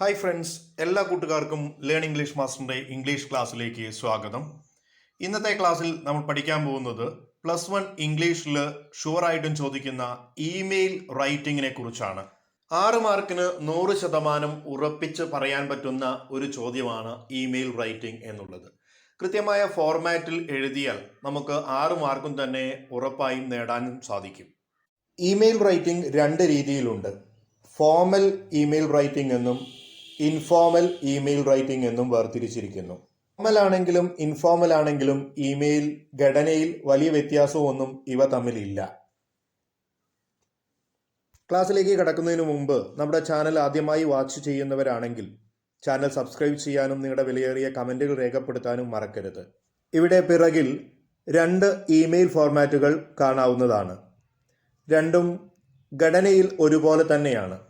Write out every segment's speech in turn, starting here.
Hi friends എല്ലാ കൂട്ടുകാർക്കും learn English മാസ്റ്ററിന്റെ English ക്ലാസ്സിലേക്ക് സ്വാഗതം. ഇന്നത്തെ ക്ലാസ്സിൽ നമ്മൾ പഠിക്കാൻ പോകുന്നത് പ്ലസ് വൺ ഇംഗ്ലീഷിൽ ഷുവറായിട്ടും ചോദിക്കുന്ന ഇമെയിൽ റൈറ്റിങ്ങിനെ കുറിച്ചാണ്. ആറ് മാർക്കിന് നൂറ് ശതമാനം ഉറപ്പിച്ച് പറയാൻ പറ്റുന്ന ഒരു ചോദ്യമാണ് ഇമെയിൽ റൈറ്റിംഗ് എന്നുള്ളത്. കൃത്യമായ ഫോർമാറ്റിൽ എഴുതിയാൽ നമുക്ക് ആറ് മാർക്കും തന്നെ ഉറപ്പായും നേടാനും സാധിക്കും. ഇമെയിൽ റൈറ്റിംഗ് രണ്ട് രീതിയിലുണ്ട്. ഫോമൽ ഇമെയിൽ റൈറ്റിംഗ് എന്നും ഇൻഫോമൽ ഇമെയിൽ റൈറ്റിംഗ് എന്നും വേർതിരിച്ചിരിക്കുന്നു. ഫോമൽ ആണെങ്കിലും ഇൻഫോമൽ ആണെങ്കിലും ഇമെയിൽ ഘടനയിൽ വലിയ വ്യത്യാസമൊന്നും ഇവ തമ്മിലില്ല. ക്ലാസ്സിലേക്ക് കടക്കുന്നതിന് മുമ്പ് നമ്മുടെ ചാനൽ ആദ്യമായി വാച്ച് ചെയ്യുന്നവരാണെങ്കിൽ ചാനൽ സബ്സ്ക്രൈബ് ചെയ്യാനും നിങ്ങളുടെ വിലയേറിയ കമന്റുകൾ രേഖപ്പെടുത്താനും മറക്കരുത്. ഇവിടെ പിറകിൽ രണ്ട് ഇമെയിൽ ഫോർമാറ്റുകൾ കാണാവുന്നതാണ്. രണ്ടും ഘടനയിൽ ഒരുപോലെ തന്നെയാണ്.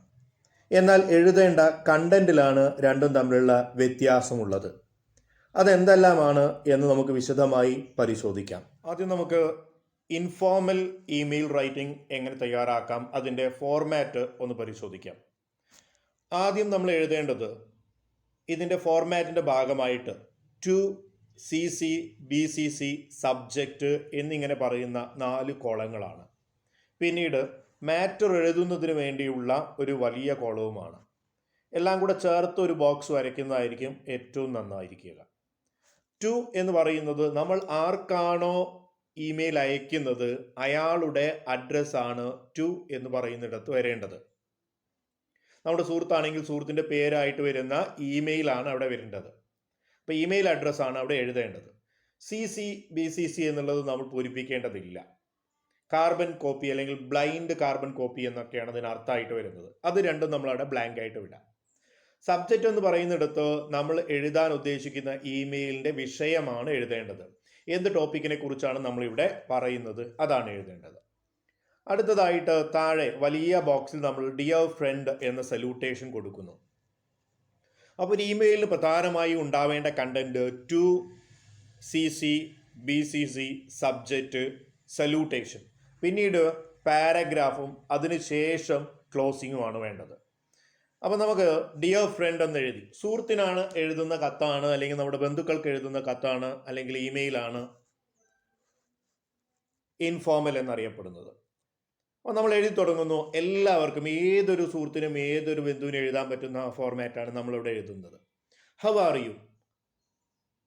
എന്നാൽ എഴുതേണ്ട കണ്ടന്റിലാണ് രണ്ടും തമ്മിലുള്ള വ്യത്യാസമുള്ളത്. അതെന്തെല്ലാമാണ് എന്ന് നമുക്ക് വിശദമായി പരിശോധിക്കാം. ആദ്യം നമുക്ക് ഇൻഫോർമൽ ഇമെയിൽ റൈറ്റിംഗ് എങ്ങനെ തയ്യാറാക്കാം അതിന്റെ ഫോർമാറ്റ് ഒന്ന് പരിശോധിക്കാം. ആദ്യം നമ്മൾ എഴുതേണ്ടത് ഇതിന്റെ ഫോർമാറ്റിന്റെ ഭാഗമായിട്ട് to C C B C C subject എന്നിങ്ങനെ പറയുന്ന നാല് കോളങ്ങളാണ്. പിന്നീട് മാറ്റർ എഴുതുന്നതിന് വേണ്ടിയുള്ള ഒരു വലിയ കോളവുമാണ്. എല്ലാം കൂടെ ചേർത്ത് ഒരു ബോക്സ് വരയ്ക്കുന്നതായിരിക്കും ഏറ്റവും നന്നായിരിക്കുക. ടു എന്ന് പറയുന്നത് നമ്മൾ ആർക്കാണോ ഇമെയിൽ അയക്കുന്നത് അയാളുടെ അഡ്രസ്സാണ് ടു എന്ന് പറയുന്നിടത്ത് വരേണ്ടത്. നമ്മുടെ സുഹൃത്താണെങ്കിൽ സുഹൃത്തിന്റെ പേരായിട്ട് വരുന്ന ഇമെയിൽ ആണ് അവിടെ വരേണ്ടത്. അപ്പോൾ ഇമെയിൽ അഡ്രസ്സാണ് അവിടെ എഴുതേണ്ടത്. C C B C C എന്നുള്ളത് നമ്മൾ പൂരിപ്പിക്കേണ്ടതില്ല. കാർബൺ കോപ്പി അല്ലെങ്കിൽ ബ്ലൈൻഡ് കാർബൺ കോപ്പി എന്നൊക്കെയാണ് അതിന് അർത്ഥമായിട്ട് വരുന്നത്. അത് രണ്ടും നമ്മൾ അവിടെ ബ്ലാങ്ക് ആയിട്ട് വിടാം. സബ്ജക്റ്റ് എന്ന് പറയുന്നിടത്ത് നമ്മൾ എഴുതാൻ ഉദ്ദേശിക്കുന്ന ഇമെയിലിന്റെ വിഷയമാണ് എഴുതേണ്ടത്. എന്ത് ടോപ്പിക്കിനെ കുറിച്ചാണ് നമ്മളിവിടെ പറയുന്നത്? അതാണ് എഴുതേണ്ടത്. അടുത്തതായിട്ട് താഴെ വലിയ ബോക്സിൽ നമ്മൾ ഡിയർ ഫ്രണ്ട് എന്ന സല്യൂട്ടേഷൻ കൊടുക്കുന്നു. അപ്പോൾ ഒരു ഇമെയിലിന് പ്രധാനമായി ഉണ്ടാവേണ്ട content to C C B C C subject salutation പിന്നീട് പാരഗ്രാഫും അതിനുശേഷം ക്ലോസിങ്ങുമാണ് വേണ്ടത്. അപ്പോൾ നമുക്ക് ഡിയർ ഫ്രണ്ട് എന്ന് എഴുതി. സുഹൃത്തിനാണ് എഴുതുന്ന കത്താണ് അല്ലെങ്കിൽ നമ്മുടെ ബന്ധുക്കൾക്ക് എഴുതുന്ന കത്താണ് അല്ലെങ്കിൽ ഇമെയിലാണ് ഇൻഫോമൽ എന്നറിയപ്പെടുന്നത്. അപ്പോൾ നമ്മൾ എഴുതി തുടങ്ങുന്നു എല്ലാവർക്കും ഏതൊരു സുഹൃത്തിനും ഏതൊരു ബന്ധുവിനും എഴുതാൻ പറ്റുന്ന ഫോർമാറ്റാണ് നമ്മളിവിടെ എഴുതുന്നത്. How are you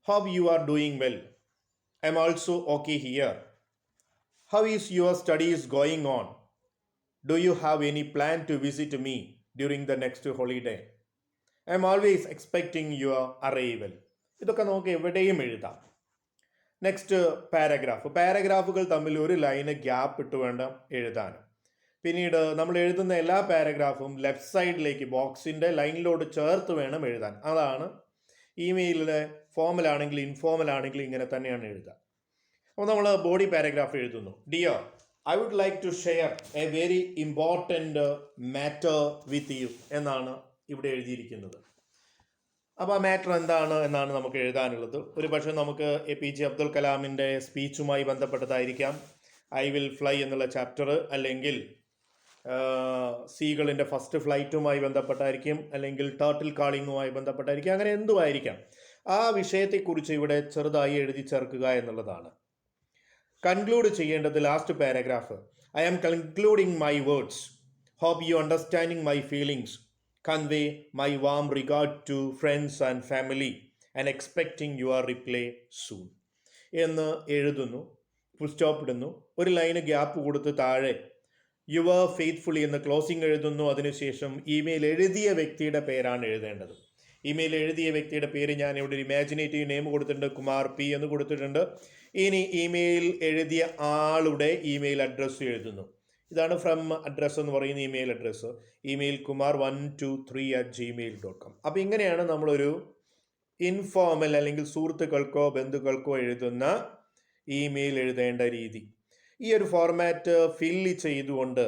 how you are doing well I'm also okay here how is your studies going on? Do you have any plan to visit me during the next holiday? I am always expecting your arrival. ഇതൊക്കെ നമുക്ക് എവിടെയും എഴുതാം next paragraph പാരഗ്രാഫുകൾ തമ്മിൽ ഒരു line gap ഇട്ട് വേണം എഴുതാൻ പിന്നീട് നമ്മൾ എഴുതുന്ന എല്ലാ പാരഗ്രാഫും ലെഫ്റ്റ് സൈഡിലേക്ക് ബോക്സിന്റെ ലൈനിലോട് ചേർത്ത് വേണം എഴുതാൻ അതാണ് ഇമെയിലിലെ ഫോമലാണെങ്കിൽ ഇൻഫോമൽ ആണെങ്കിൽ ഇങ്ങനെ തന്നെയാണ് എഴുതുക അപ്പോൾ നമ്മൾ ബോഡി പാരഗ്രാഫ് എഴുതുന്നു. Dear I would like to share a very important matter with you എന്നാണ് ഇവിടെ എഴുതിയിരിക്കുന്നത്. അപ്പോൾ ആ മാറ്റർ എന്താണ് എന്നാണ് നമുക്ക് എഴുതാനുള്ളത്. ഒരു പക്ഷേ നമുക്ക് എ പി ജെ അബ്ദുൽ കലാമിന്റെ സ്പീച്ചുമായി ബന്ധപ്പെട്ടതായിരിക്കാം. ഐ വിൽ ഫ്ലൈ എന്നുള്ള ചാപ്റ്റർ അല്ലെങ്കിൽ സീകളിന്റെ ഫസ്റ്റ് ഫ്ലൈറ്റുമായി ബന്ധപ്പെട്ടായിരിക്കും. അല്ലെങ്കിൽ ടേർട്ടിൽ കാളിങ്ങുമായി ബന്ധപ്പെട്ടായിരിക്കും. അങ്ങനെ എന്തുമായിരിക്കാം? ആ വിഷയത്തെക്കുറിച്ച് ഇവിടെ ചെറുതായി എഴുതി ചേർക്കുക എന്നുള്ളതാണ്. കൺക്ലൂഡ് ചെയ്യേണ്ടത് last paragraph I am concluding my words hope you understanding my feelings convey my warm regard to friends and family and expecting your reply soon എന്ന് എഴുതുന്നു ഫുൾ സ്റ്റോപ്പ് ഇടുന്നു. ഒരു ലൈന് ഗ്യാപ്പ് കൊടുത്ത് താഴെ. യുവർ ഫെയ്ത്ത്ഫുള്ളി എന്ന് closing എഴുതുന്നു. അതിനുശേഷം email എഴുതിയ വ്യക്തിയുടെ പേരാണ് എഴുതേണ്ടത്. ഇമെയിൽ എഴുതിയ വ്യക്തിയുടെ പേര് ഞാൻ ഇവിടെ ഒരു ഇമാജിനേറ്റീവ് നെയിം കൊടുത്തിട്ടുണ്ട് കുമാർ പി എന്ന് കൊടുത്തിട്ടുണ്ട്. ഇനി ഇമെയിൽ എഴുതിയ ആളുടെ ഇമെയിൽ അഡ്രസ്സ് എഴുതുന്നു. ഇതാണ് ഫ്രം അഡ്രസ്സ് എന്ന് പറയുന്ന email address email Kumar one two three at Gmail dot com അപ്പോൾ ഇങ്ങനെയാണ് നമ്മളൊരു ഇൻഫോർമൽ അല്ലെങ്കിൽ സുഹൃത്തുക്കൾക്കോ ബന്ധുക്കൾക്കോ എഴുതുന്ന ഇമെയിൽ എഴുതേണ്ട രീതി. ഈ ഒരു ഫോർമാറ്റ് ഫില്ല് ചെയ്തുകൊണ്ട്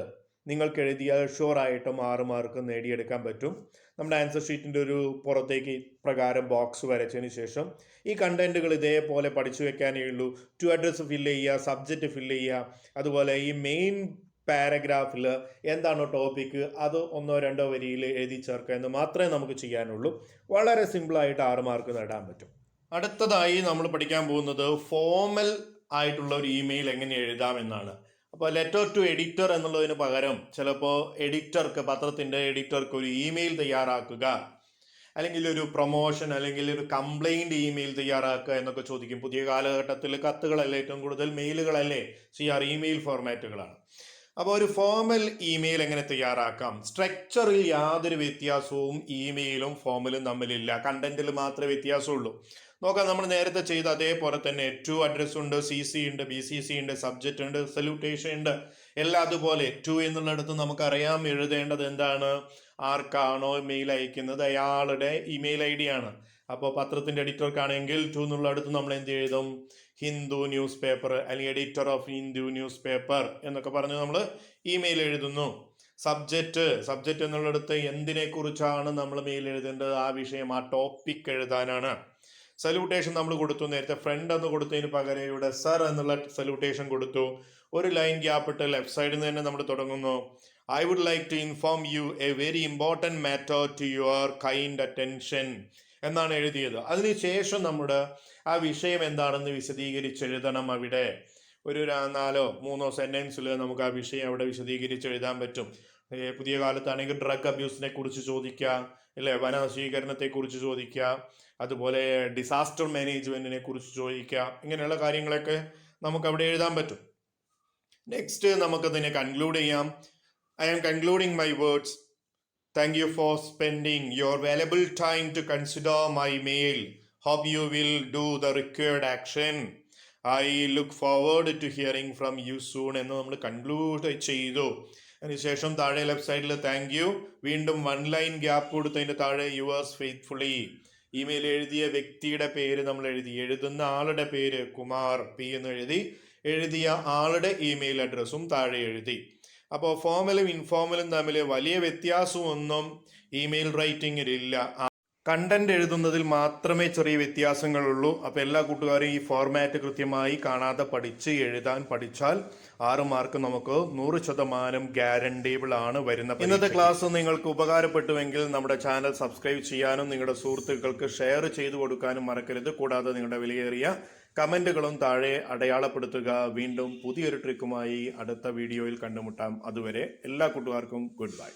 നിങ്ങൾക്ക് എഴുതിയാൽ ഷുവറായിട്ടും ആറ് മാർക്ക് നേടിയെടുക്കാൻ പറ്റും. നമ്മുടെ ആൻസർ ഷീറ്റിന്റെ ഒരു പുറത്തേക്ക് പ്രകാരം ബോക്സ് വരച്ചതിന് ശേഷം ഈ കണ്ടന്റുകൾ ഇതേപോലെ പഠിച്ചു വെക്കാനേ ഉള്ളൂ. ടു അഡ്രസ്സ് ഫില്ല് ചെയ്യുക സബ്ജക്റ്റ് ഫില്ല് ചെയ്യുക അതുപോലെ ഈ മെയിൻ പാരഗ്രാഫിൽ എന്താണോ ടോപ്പിക്ക് അത് ഒന്നോ രണ്ടോ വരിയിൽ എഴുതി ചേർക്കുക എന്ന് മാത്രമേ നമുക്ക് ചെയ്യാനുള്ളൂ. വളരെ സിമ്പിളായിട്ട് ആറ് മാർക്ക് നേടാൻ പറ്റും. അടുത്തതായി നമ്മൾ പഠിക്കാൻ പോകുന്നത് ഫോമൽ ആയിട്ടുള്ള ഒരു ഇമെയിൽ എങ്ങനെ എഴുതാം എന്നാണ്. അപ്പോൾ ലെറ്റർ ടു എഡിറ്റർ എന്നുള്ളതിന് പകരം ചിലപ്പോൾ എഡിറ്റർക്ക് പത്രത്തിന്റെ എഡിറ്റർക്ക് ഒരു ഇമെയിൽ തയ്യാറാക്കുക. അല്ലെങ്കിൽ ഒരു പ്രൊമോഷൻ അല്ലെങ്കിൽ ഒരു കംപ്ലൈന്റ് ഇമെയിൽ തയ്യാറാക്കുക എന്നൊക്കെ ചോദിക്കും. പുതിയ കാലഘട്ടത്തിൽ കത്തുകളല്ലേ ഏറ്റവും കൂടുതൽ? മെയിലുകളല്ലേ ചെയ്യാറ് ഇമെയിൽ ഫോർമാറ്റുകളാണ് അപ്പോൾ ഒരു ഫോമൽ ഇമെയിൽ എങ്ങനെ തയ്യാറാക്കാം? സ്ട്രക്ചറിൽ യാതൊരു വ്യത്യാസവും ഇമെയിലും ഫോമലും തമ്മിലില്ല. കണ്ടന്റിൽ മാത്രമേ വ്യത്യാസമുള്ളൂ. നോക്കാം നമ്മൾ നേരത്തെ ചെയ്ത അതേപോലെ തന്നെ ടു അഡ്രസ് ഉണ്ട് സി സി ഉണ്ട് ബി സി സി ഉണ്ട് സബ്ജക്റ്റ് ഉണ്ട് സല്യൂട്ടേഷൻ ഉണ്ട്. എല്ലാം അതുപോലെ. ടു എന്നുള്ളിടത്ത് നമുക്കറിയാം എഴുതേണ്ടത് എന്താണ്? ആർക്കാണോ മെയിൽ അയക്കുന്നത്? അയാളുടെ ഇമെയിൽ ഐ ഡി ആണ്. അപ്പോൾ പത്രത്തിന്റെ എഡിറ്റർക്കാണെങ്കിൽ ടു എന്നുള്ള അടുത്ത് നമ്മൾ എന്ത് എഴുതും? ഹിന്ദു ന്യൂസ് പേപ്പർ അല്ലെങ്കിൽ editor of Hindu news paper എന്നൊക്കെ പറഞ്ഞ് നമ്മൾ ഇമെയിൽ എഴുതുന്നു. സബ്ജക്റ്റ് സബ്ജക്റ്റ് എന്നുള്ളിടത്ത് എന്തിനെ കുറിച്ചാണ് നമ്മൾ മെയിൽ എഴുതേണ്ടത്? ആ വിഷയം ആ ടോപ്പിക് എഴുതാനാണ്. സല്യൂട്ടേഷൻ നമ്മൾ കൊടുത്തു. നേരത്തെ ഫ്രണ്ട് എന്ന് കൊടുത്തതിന് പകരം ഇവിടെ സർ എന്നുള്ള സല്യൂട്ടേഷൻ കൊടുത്തു. ഒരു ലൈൻ ഗ്യാപ്പ് ഇട്ട് ലെഫ്റ്റ് സൈഡിൽ നിന്ന് തന്നെ നമ്മൾ തുടങ്ങുന്നു. I would like to inform you a very important matter to your kind attention എന്നാണ് എഴുതിയത്. അതിനുശേഷം നമ്മുടെ ആ വിഷയം എന്താണെന്ന് വിശദീകരിച്ച് എഴുതണം അവിടെ. ഒരു നാലോ മൂന്നോ സെന്റൻസിൽ നമുക്ക് ആ വിഷയം അവിടെ വിശദീകരിച്ച് എഴുതാൻ പറ്റും പുതിയ കാലത്താണെങ്കിൽ ഡ്രഗ് അബ്യൂസിനെ കുറിച്ച് ചോദിക്കാം അല്ലെ? വനനശീകരണത്തെ കുറിച്ച് ചോദിക്കാം അതുപോലെ ഡിസാസ്റ്റർ മാനേജ്മെന്റിനെ കുറിച്ച് ചോദിക്കാം ഇങ്ങനെയുള്ള കാര്യങ്ങളൊക്കെ നമുക്ക് അവിടെ എഴുതാൻ പറ്റും. നെക്സ്റ്റ് നമുക്കതിനെ കൺക്ലൂഡ് ചെയ്യാം. I am concluding my words thank you for spending your valuable time to consider my mail hope you will do the required action I look forward to hearing from you soon എന്ന് നമ്മൾ conclude ചെയ്തു. അതിനുശേഷം താഴെ left സൈഡിൽ thank you വീണ്ടും one line gap കൊടുത്തതിന്റെ താഴെ yours faithfully email എഴുതിയ വ്യക്തിയുടെ പേര് നമ്മൾ എഴുതി. എഴുതുന്ന ആളുടെ പേര് കുമാർ പി എന്ന് എഴുതി. എഴുതിയ ആളുടെ ഇമെയിൽ അഡ്രസ്സും താഴെ എഴുതി. അപ്പോൾ ഫോമലും ഇൻഫോമലും തമ്മിൽ വലിയ വ്യത്യാസമൊന്നും ഇമെയിൽ റൈറ്റിങ്ങിലില്ല കണ്ടന്റ് എഴുതുന്നതിൽ മാത്രമേ ചെറിയ വ്യത്യാസങ്ങളുള്ളൂ. അപ്പോൾ എല്ലാ കൂട്ടുകാരും ഈ ഫോർമാറ്റ് കൃത്യമായി കാണാതെ പഠിച്ച് എഴുതാൻ പഠിച്ചാൽ ആറ് മാർക്ക് നമുക്ക് നൂറ് ശതമാനം ഗ്യാരണ്ടീബിൾ ആണ് വരുന്ന ഇന്നത്തെ ക്ലാസ് നിങ്ങൾക്ക് ഉപകാരപ്പെട്ടുവെങ്കിൽ നമ്മുടെ ചാനൽ സബ്സ്ക്രൈബ് ചെയ്യാനും നിങ്ങളുടെ സുഹൃത്തുക്കൾക്ക് ഷെയർ ചെയ്തു കൊടുക്കാനും മറക്കരുത്. കൂടാതെ നിങ്ങളുടെ വിലയേറിയ കമന്റുകളും താഴെ അടയാളപ്പെടുത്തുക. വീണ്ടും പുതിയൊരു ട്രിക്കുമായി അടുത്ത വീഡിയോയിൽ കണ്ടുമുട്ടാം. അതുവരെ എല്ലാ കൂട്ടുകാർക്കും ഗുഡ് ബൈ